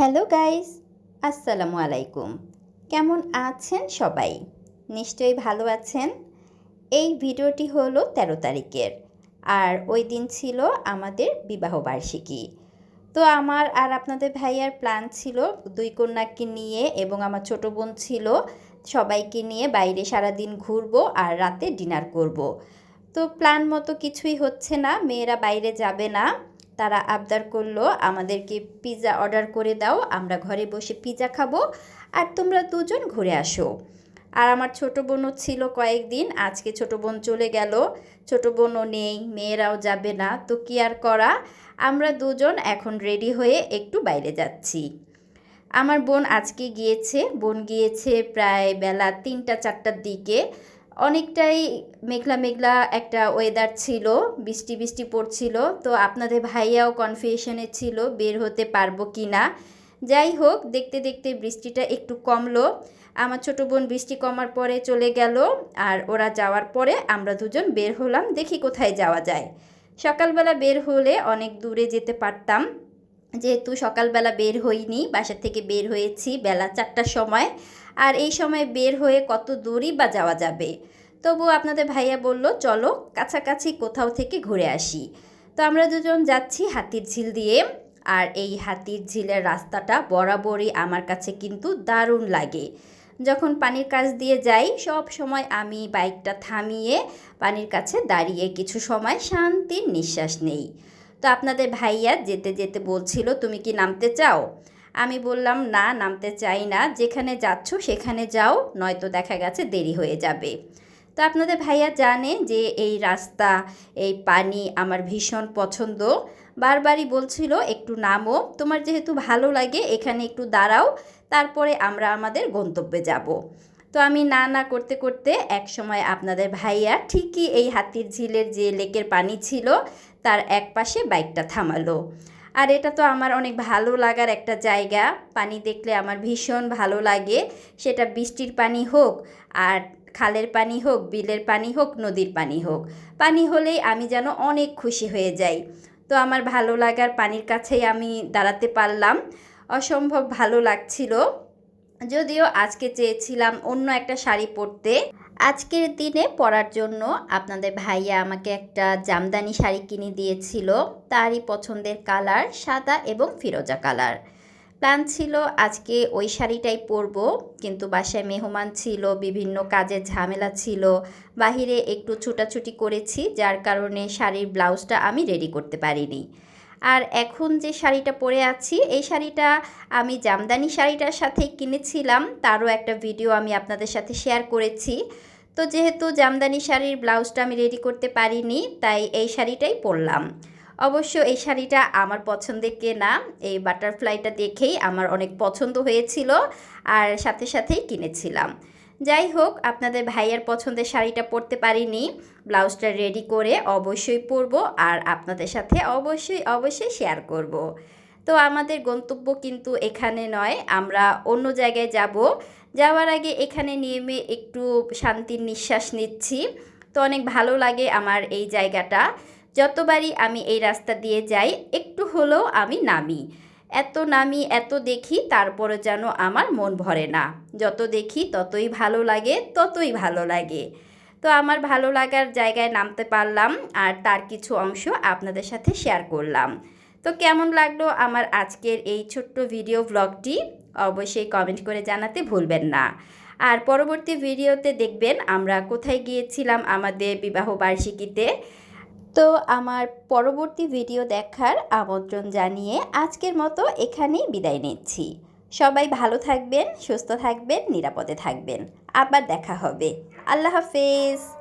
Hello guys, আসসালামু আলাইকুম। কেমন আছেন সবাই? নিশ্চয়ই ভালো আছেন। এই ভিডিওটি হলো তেরো তারিখের, আর ওই দিন ছিল আমাদের বিবাহবার্ষিকী তো আমার আর আপনাদের ভাইয়ার প্ল্যান ছিল দুই কন্যাকে নিয়ে এবং আমার ছোট বোন ছিল সবাইকে নিয়ে বাইরে সারাদিন ঘুরবো আর রাতে ডিনার করব। তো প্ল্যান মতো কিছুই হচ্ছে না, মেয়েরা বাইরে যাবে না। তারা আবদার করল, আমাদেরকে পিৎজা অর্ডার করে দাও, আমরা ঘরে বসে পিৎজা খাব আর তোমরা দুজন ঘুরে আসো। আর আমার ছোট বোনও ছিল কয়েকদিন, আজকে ছোট বোন চলে গেল। ছোট বোনও নেই, মেয়েরাও যাবে না, তো কি আর করা? আমরা দুজন এখন রেডি হয়ে একটু বাইরে যাচ্ছি। আমার বোন আজকে গিয়েছে, বোন গিয়েছে প্রায় বেলা তিনটা, চারটার দিকে। অনেকটাই মেঘলা মেঘলা একটা ওয়েদার ছিল, বৃষ্টি বৃষ্টি পড়ছিল, তো আপনাদের ভাইয়াও কনফিউশনে ছিল বের হতে পারব কি না যাই হোক, দেখতে দেখতে বৃষ্টিটা একটু কমলো। আমার ছোটো বোন বৃষ্টি কমার পরে চলে গেল, আর ওরা যাওয়ার পরে আমরা দুজন বের হলাম, দেখি কোথায় যাওয়া যায়। সকালবেলা বের হলে অনেক দূরে যেতে পারতাম, যেহেতু সকালবেলা বের হইনি, বাসা থেকে বের হয়েছি বেলা চারটার সময়। আর এই সময় বের হয়ে কত দূরই বা যাওয়া যাবে? তবু আপনাদের ভাইয়া বলল, চলো কাছাকাছি কোথাও থেকে ঘুরে আসি। তো আমরা দুজন যাচ্ছি হাতির ঝিল দিয়ে। আর এই হাতির ঝিলের রাস্তাটা বরাবরই আমার কাছে কিন্তু দারুণ লাগে। যখন পানির কাছ দিয়ে যাই, সব সময় আমি বাইকটা থামিয়ে পানির কাছে দাঁড়িয়ে কিছু সময় শান্তির নিঃশ্বাস নেই। তো আপনাদের ভাইয়া যেতে যেতে বলছিল, তুমি কি নামতে চাও? আমি বললাম, না, নামতে চাই না। যেখানে যাচ্ছ, সেখানে যাও, নয়তো দেখা গেছে দেরি হয়ে যাবে। তো আপনাদের ভাইয়া জানে যে এই রাস্তা, এই পানি আমার ভীষণ পছন্দ। বারবারই বলছিল, একটু নামো। তোমার যেহেতু ভালো লাগে, এখানে একটু দাঁড়াও। তারপরে আমরা আমাদের গন্তব্যে যাব। তো আমি না না করতে করতে এক সময় আপনাদের ভাইয়া ঠিকই এই হাতির ঝিলের যে লেকের পানি ছিল, তার এক পাশে বাইকটা থামালো। আর এটা তো আমার অনেক ভালো লাগার একটা জায়গা। পানি দেখলে আমার ভীষণ ভালো লাগে। সেটা বৃষ্টির পানি হোক, আর খালের পানি হোক, বিলের পানি হোক, নদীর পানি হোক। পানি হলেই আমি যেন অনেক খুশি হয়ে যাই। তো আমার ভালো লাগার পানির কাছেই আমি দাঁড়াতে পারলাম। অসম্ভব ভালো লাগছিল। যদিও আজকে চেয়েছিলাম অন্য একটা শাড়ি পরতে। আজকের দিনে পরার জন্য আপনাদের ভাইয়া আমাকে একটা জামদানি শাড়ি কিনে দিয়েছিল। তারই পছন্দের কালার সাদা এবং ফিরোজা কালার। প্ল্যান ছিল আজকে ওই শাড়িটাই পরব, কিন্তু বাসায় মেহমান ছিল, বিভিন্ন কাজের ঝামেলা ছিল। বাহিরে একটু ছুটাছুটি করেছি, যার কারণে শাড়ির ব্লাউজটা আমি রেডি করতে পারিনি। আর এখন যে শাড়িটা পরে আছি, এই শাড়িটা আমি জামদানি শাড়িটার সাথে কিনেছিলাম। তারও একটা ভিডিও আমি আপনাদের সাথে শেয়ার করেছি। তো যেহেতু জামদানি শাড়ির ব্লাউজটা আমি রেডি করতে পারিনি, তাই এই শাড়িটাই পরলাম। অবশ্য এই শাড়িটা আমার পছন্দের কেনা, এই বাটারফ্লাইটা দেখেই আমার অনেক পছন্দ হয়েছিল, আর সাথে সাথেই কিনেছিলাম। যাই হোক, আপনাদের ভাইয়ের পছন্দের শাড়িটা পরতে পারিনি। ব্লাউজটা রেডি করে অবশ্যই পরবো আর আপনাদের সাথে অবশ্যই অবশ্যই শেয়ার করব। তো আমাদের গন্তব্য কিন্তু এখানে নয়, আমরা অন্য জায়গায় যাব। যাওয়ার আগে এখানে নেমে একটু শান্তির নিঃশ্বাস নিচ্ছি। তো অনেক ভালো লাগে আমার এই জায়গাটা। যতবারই আমি এই রাস্তা দিয়ে যাই, একটু হলেও আমি নামি। এত নামি, এত দেখি তারপরে যেন আমার মন ভরে না। যত দেখি ততই ভালো লাগে, ততই ভালো লাগে। তো আমার ভালো লাগার জায়গায় নামতে পারলাম আর তার কিছু অংশ আপনাদের সাথে শেয়ার করলাম। তো কেমন লাগল আমার আজকের এই ছোট্ট ভিডিও ব্লগটি অবশ্যই কমেন্ট করে জানাতে ভুলবেন না। আর পরবর্তী ভিডিওতে দেখবেন আমরা কোথায় গিয়েছিলাম আমাদের বিবাহ বার্ষিকীতে। তো আমার পরবর্তী ভিডিও দেখার আমন্ত্রণ জানিয়ে আজকের মতো এখানেই বিদায় নিচ্ছি। সবাই ভালো থাকবেন, সুস্থ থাকবেন, নিরাপদে থাকবেন। আবার দেখা হবে। আল্লাহ হাফেজ।